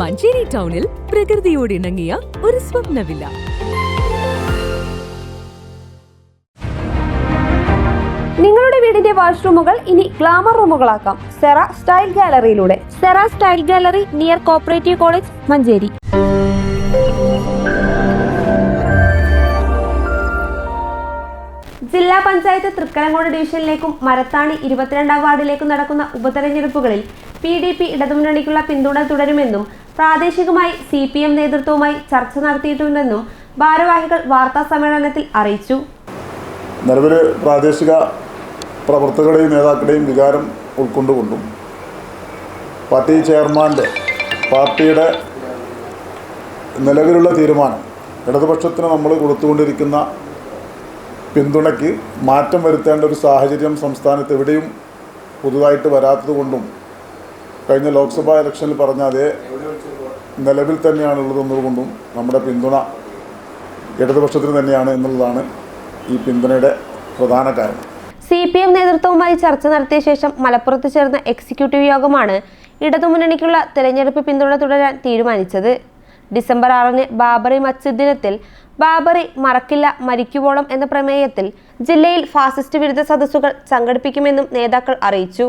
മഞ്ചേരി ടൗണിൽ പ്രകൃതിയോട് ഇണങ്ങിയ ഒരു സ്വപ്നവില്ല. നിങ്ങളുടെ വീടിന്റെ വാഷ്റൂമുകൾ ഇനി ഗ്ലാമർ റൂമുകളാക്കാം. Cera style ഗാലറിയിലൂടെ. Cera style gallery near cooperative college Manjeri. ജില്ലാ പഞ്ചായത്ത് തൃക്കലങ്കോട് ഡിവിഷനിലേക്കും മരത്താണി ഇരുപത്തിരണ്ടാം വാർഡിലേക്കും നടക്കുന്ന ഉപതെരഞ്ഞെടുപ്പുകളിൽ പി ഡി പി ഇടതുമുന്നണിക്കുള്ള പിന്തുണ തുടരുമെന്നും പ്രാദേശികമായി സി പി എം നേതൃത്വവുമായി ചർച്ച നടത്തിയിട്ടുണ്ടെന്നും ഭാരവാഹികൾ വാർത്താ സമ്മേളനത്തിൽ അറിയിച്ചു. നിലവിൽ പ്രാദേശിക പ്രവർത്തകരുടെയും നേതാക്കളുടെയും വികാരം ഉൾക്കൊണ്ടുകൊണ്ടും പാർട്ടി ചെയർമാന്റെ പാർട്ടിയുടെ നിലവിലുള്ള തീരുമാനം ഇടതുപക്ഷത്തിന് നമ്മൾ കൊടുത്തുകൊണ്ടിരിക്കുന്ന പിന്തുണയ്ക്ക് മാറ്റം വരുത്തേണ്ട ഒരു സാഹചര്യം സംസ്ഥാനത്ത് എവിടെയും പുതുതായിട്ട് വരാത്തത് കൊണ്ടും കഴിഞ്ഞ ലോക്സഭാ ഇലക്ഷനിൽ പറഞ്ഞ അതേ നിലവിൽ തന്നെയാണുള്ളത് എന്നതുകൊണ്ടും നമ്മുടെ പിന്തുണ ഇടതുപക്ഷത്തിന് തന്നെയാണ് എന്നുള്ളതാണ് ഈ പിന്തുണയുടെ പ്രധാന കാരണം. സി പി എം നേതൃത്വവുമായി ചർച്ച നടത്തിയ ശേഷം മലപ്പുറത്ത് ചേർന്ന എക്സിക്യൂട്ടീവ് യോഗമാണ് ഇടതുമുന്നണിക്കുള്ള തെരഞ്ഞെടുപ്പ് പിന്തുണ തുടരാൻ തീരുമാനിച്ചത്. ഡിസംബർ ആറിന് ബാബറി മസ്ജിദ് ദിനത്തിൽ ബാബറി മറക്കില്ല മരിക്കുവോളം എന്ന പ്രമേയത്തിൽ ജില്ലയിൽ ഫാസിസ്റ്റ് വിരുദ്ധ സദസ്സുകൾ സംഘടിപ്പിക്കുമെന്നും നേതാക്കൾ അറിയിച്ചു.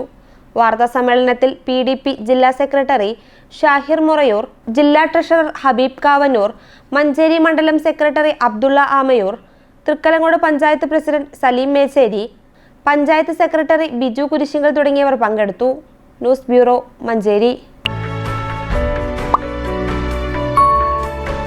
വാർത്താ സമ്മേളനത്തിൽ പി ഡി പി ജില്ലാ സെക്രട്ടറി ഷാഹിർ മുറയൂർ ജില്ലാ ട്രഷറർ ഹബീബ് കാവനൂർ മഞ്ചേരി മണ്ഡലം secretary Abdulla Amayur Thrikkalangode panchayat president Saleem Mecheri panchayat secretary Biju Kurishingal തുടങ്ങിയവർ പങ്കെടുത്തു. News bureau Manjeri.